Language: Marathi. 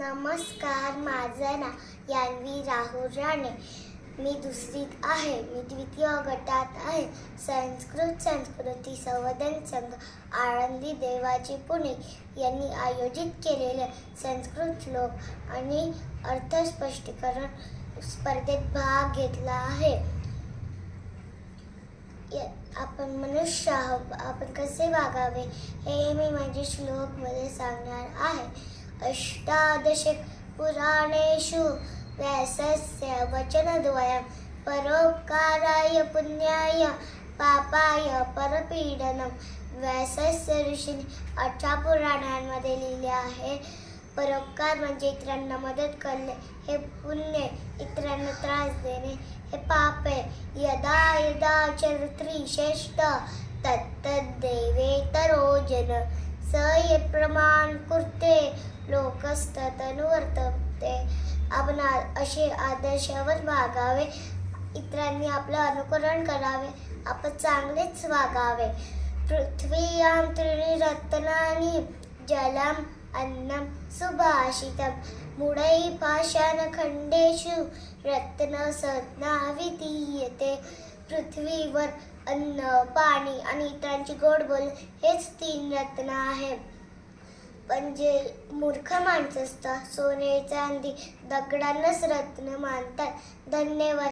नमस्कार माझं नाव यानवी राहुल राणे. मी दुसरीत आहे. मी द्वितीय गटात आहे. संस्कृत संस्कृती संवर्धन संघ आळंदी देवाची पुणे यांनी आयोजित केलेले संस्कृत श्लोक आणि अर्थस्पष्टीकरण स्पर्धेत भाग घेतला आहे. आपण मनुष्य आहोत. आपण कसे वागावे? हे मी माझे श्लोकमध्ये सांगणार आहे. अष्टादश पुराणेषु व्यासस्य वचनद्वयं परोपकाराय पुण्याय पापाय परपीडनं व्यासस्य ऋषीने अठरा पुराणांमध्ये लिहिले आहे. परोपकार म्हणजे इतरांना मदत करणे हे पुण्य इतरांना त्रास देणे हे पाप आहे. यदा यदा चरित्री श्रेष्ठ तत्तदेवेतरो जन स ये प्रमाण कुर्ते लोकस्तनुवर्तते आपण असे आदर्शावर वागावे. इतरांनी आपलं अनुकरण करावे. आपण चांगलेच वागावे. पृथ्वीयां त्रीणि रत्नानी जलम अन्नम सुभाषितम. मुडई पाषाणखंडेषु रत्न संज्ञा विधीयते. पृथ्वीवर अन्न पाणी आणि इतरांची गोड बोल हेच तीन रत्न आहे पण जे मूर्ख माणसं असतात सोने चांदी दगडांनाच रत्न मानतात. धन्यवाद.